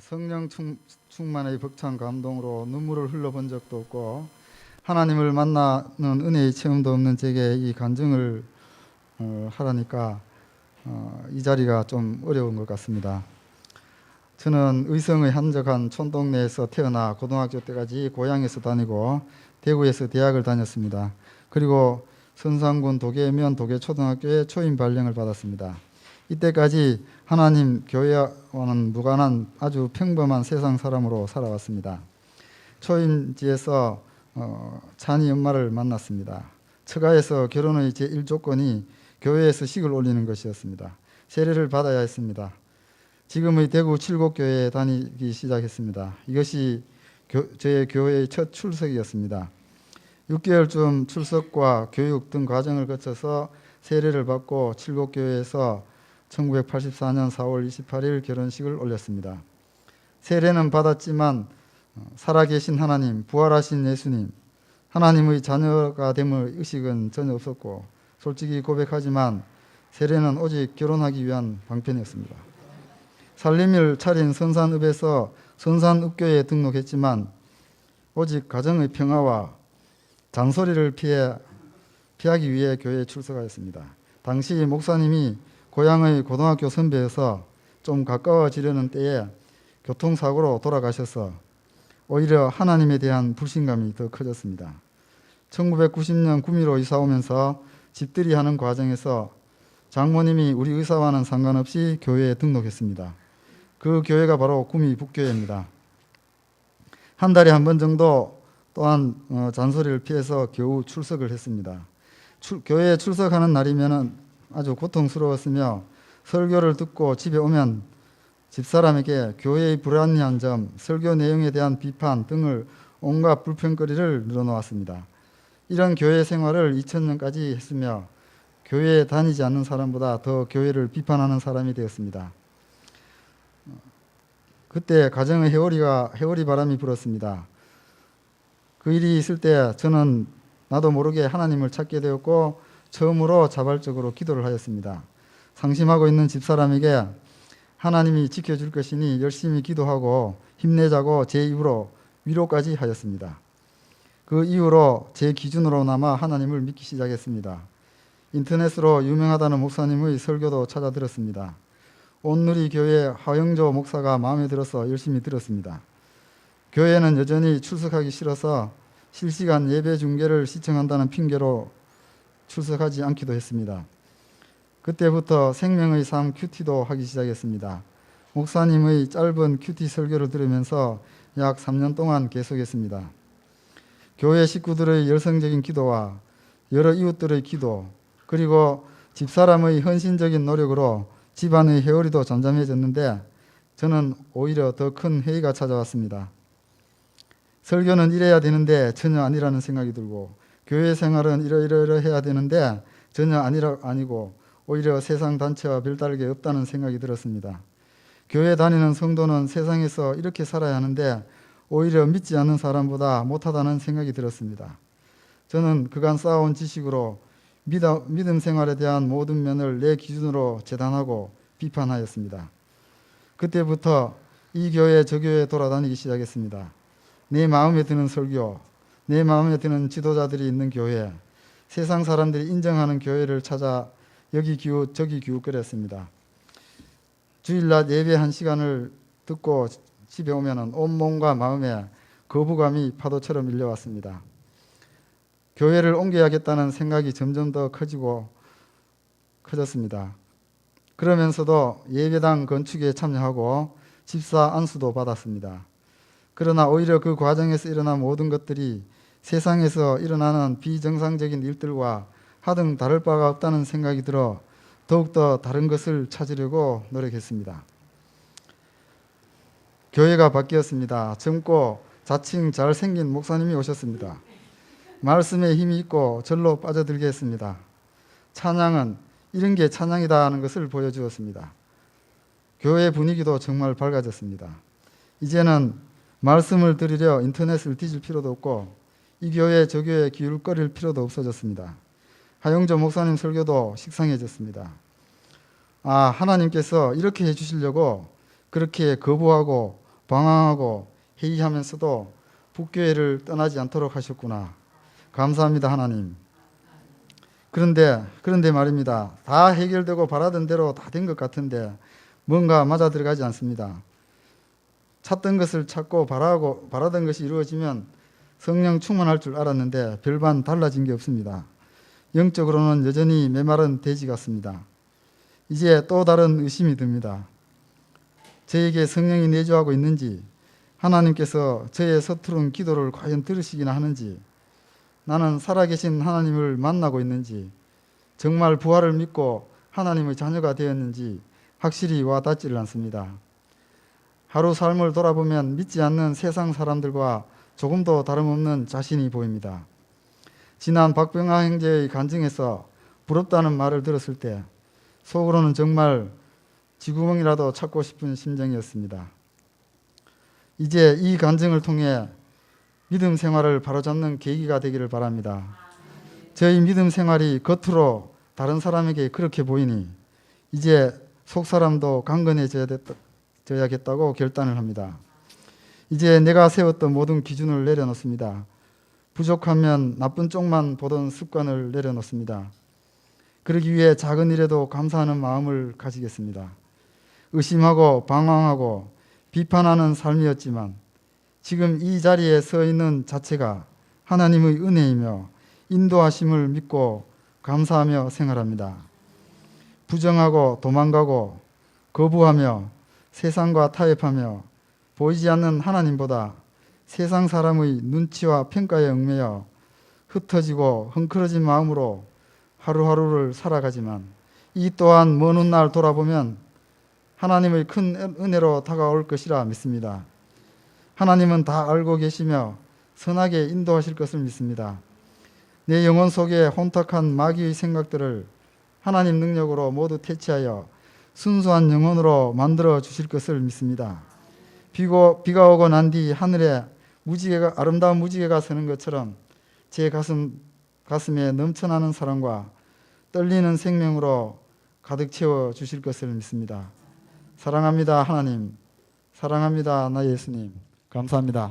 성령 충, 충만의 벅찬 감동으로 눈물을 흘려본 적도 없고 하나님을 만나는 은혜의 체험도 없는 제게 이 간증을 어, 하라니까 어, 이 자리가 좀 어려운 것 같습니다. 저는 의성의 한적한 촌동네에서 태어나 고등학교 때까지 고향에서 다니고 대구에서 대학을 다녔습니다. 그리고 선상군 도계면 도계초등학교에 초임 발령을 받았습니다. 이때까지 하나님 교회와는 무관한 아주 평범한 세상 사람으로 살아왔습니다. 초임지에서 어, 찬이 엄마를 만났습니다. 처가에서 결혼의 제1 조건이 교회에서 식을 올리는 것이었습니다. 세례를 받아야 했습니다. 지금의 대구 칠곡교회에 다니기 시작했습니다. 이것이 교, 저의 교회의 첫 출석이었습니다. 6개월쯤 출석과 교육 등 과정을 거쳐서 세례를 받고 칠곡교회에서 1984년 4월 28일 결혼식을 올렸습니다. 세례는 받았지만 어, 살아계신 하나님, 부활하신 예수님, 하나님의 자녀가 됨의 의식은 전혀 없었고 솔직히 고백하지만 세례는 오직 결혼하기 위한 방편이었습니다. 살림을 차린 선산읍에서 선산읍교에 등록했지만 오직 가정의 평화와 잔소리를 피해 피하기 위해 교회에 출석하였습니다. 당시 목사님이 고향의 고등학교 선배여서 좀 가까워지려는 때에 교통사고로 돌아가셔서 오히려 하나님에 대한 불신감이 더 커졌습니다. 1990년 구미로 이사 오면서 집들이 하는 과정에서 장모님이 우리 의사와는 상관없이 교회에 등록했습니다. 그 교회가 바로 구미 북교회입니다. 한 달에 한 번 정도 또한 어, 잔소리를 피해서 겨우 출석을 했습니다. 출, 교회에 출석하는 날이면 아주 고통스러웠으며 설교를 듣고 집에 오면 집사람에게 교회의 불합리한 점, 설교 내용에 대한 비판 등을 온갖 불평거리를 늘어놓았습니다. 이런 교회 생활을 2000년까지 했으며 교회에 다니지 않는 사람보다 더 교회를 비판하는 사람이 되었습니다. 그때 가정의 해오리가 해오리 바람이 불었습니다. 그 일이 있을 때 저는 나도 모르게 하나님을 찾게 되었고 처음으로 자발적으로 기도를 하였습니다. 상심하고 있는 집사람에게 하나님이 지켜줄 것이니 열심히 기도하고 힘내자고 제 입으로 위로까지 하였습니다. 그 이후로 제 기준으로나마 하나님을 믿기 시작했습니다. 인터넷으로 유명하다는 목사님의 설교도 찾아 들었습니다. 온누리 교회 하영조 목사가 마음에 들어서 열심히 들었습니다. 교회는 여전히 출석하기 싫어서 실시간 예배 중계를 시청한다는 핑계로 출석하지 않기도 했습니다. 그때부터 생명의 삶 큐티도 하기 시작했습니다. 목사님의 짧은 큐티 설교를 들으면서 약 3년 동안 계속했습니다. 교회 식구들의 열성적인 기도와 여러 이웃들의 기도, 그리고 집사람의 헌신적인 노력으로 집안의 회오리도 잠잠해졌는데 저는 오히려 더 큰 회의가 찾아왔습니다. 설교는 이래야 되는데 전혀 아니라는 생각이 들고 교회 생활은 이러이러 해야 되는데 전혀 아니라 아니고 오히려 세상 단체와 별다르게 없다는 생각이 들었습니다. 교회 다니는 성도는 세상에서 이렇게 살아야 하는데 오히려 믿지 않는 사람보다 못하다는 생각이 들었습니다. 저는 그간 쌓아온 지식으로 믿음 생활에 대한 모든 면을 내 기준으로 재단하고 비판하였습니다. 그때부터 이 교회 저 교회 돌아다니기 시작했습니다. 내 마음에 드는 설교, 내 마음에 드는 지도자들이 있는 교회, 세상 사람들이 인정하는 교회를 찾아 여기 기웃 저기 기웃거렸습니다. 주일날 예배 한 시간을 듣고 집에 오면은 온 몸과 마음에 거부감이 파도처럼 밀려왔습니다. 교회를 옮겨야겠다는 생각이 점점 더 커지고 커졌습니다. 그러면서도 예배당 건축에 참여하고 집사 안수도 받았습니다. 그러나 오히려 그 과정에서 일어난 모든 것들이 세상에서 일어나는 비정상적인 일들과 하등 다를 바가 없다는 생각이 들어 더욱더 다른 것을 찾으려고 노력했습니다. 교회가 바뀌었습니다. 젊고 자칭 잘생긴 목사님이 오셨습니다. 말씀에 힘이 있고 절로 빠져들게 했습니다. 찬양은 이런 게 찬양이다 하는 것을 보여주었습니다. 교회 분위기도 정말 밝아졌습니다. 이제는 말씀을 들으려 인터넷을 뒤질 필요도 없고 이 교회 저 교회 기울거릴 필요도 없어졌습니다. 하영조 목사님 설교도 식상해졌습니다. 아 하나님께서 이렇게 해주시려고 그렇게 거부하고 방황하고 회의하면서도 북교회를 떠나지 않도록 하셨구나. 감사합니다, 하나님. 그런데 그런데 말입니다. 다 해결되고 바라던 대로 다 된 것 같은데 뭔가 맞아 들어가지 않습니다. 찾던 것을 찾고 바라고 바라던 것이 이루어지면 성령 충만할 줄 알았는데 별반 달라진 게 없습니다. 영적으로는 여전히 메마른 돼지 같습니다. 이제 또 다른 의심이 듭니다. 저에게 성령이 내주하고 있는지 하나님께서 저의 서투른 기도를 과연 들으시기나 하는지 나는 살아계신 하나님을 만나고 있는지 정말 부활을 믿고 하나님의 자녀가 되었는지 확실히 와 닿지를 않습니다. 하루 삶을 돌아보면 믿지 않는 세상 사람들과 조금도 다름없는 자신이 보입니다. 지난 박병하 형제의 간증에서 부럽다는 말을 들었을 때 속으로는 정말 지구멍이라도 찾고 싶은 심정이었습니다. 이제 이 간증을 통해 믿음 생활을 바로잡는 계기가 되기를 바랍니다. 저희 믿음 생활이 겉으로 다른 사람에게 그렇게 보이니 이제 속 사람도 강건해져야겠다고 결단을 합니다. 이제 내가 세웠던 모든 기준을 내려놓습니다. 부족하면 나쁜 쪽만 보던 습관을 내려놓습니다. 그러기 위해 작은 일에도 감사하는 마음을 가지겠습니다. 의심하고 방황하고 비판하는 삶이었지만 지금 이 자리에 서 있는 자체가 하나님의 은혜이며 인도하심을 믿고 감사하며 생활합니다. 부정하고 도망가고 거부하며 세상과 타협하며 보이지 않는 하나님보다 세상 사람의 눈치와 평가에 얽매여 흩어지고 헝클어진 마음으로 하루하루를 살아가지만 이 또한 먼 훗날 돌아보면 하나님의 큰 은혜로 다가올 것이라 믿습니다. 하나님은 다 알고 계시며 선하게 인도하실 것을 믿습니다. 내 영혼 속에 혼탁한 마귀의 생각들을 하나님 능력으로 모두 퇴치하여 순수한 영혼으로 만들어 주실 것을 믿습니다. 비고, 비가 오고 난 뒤 하늘에 무지개가 아름다운 무지개가 서는 것처럼 제 가슴 가슴에 넘쳐나는 사랑과 떨리는 생명으로 가득 채워 주실 것을 믿습니다. 사랑합니다 하나님. 사랑합니다 나 예수님. 감사합니다.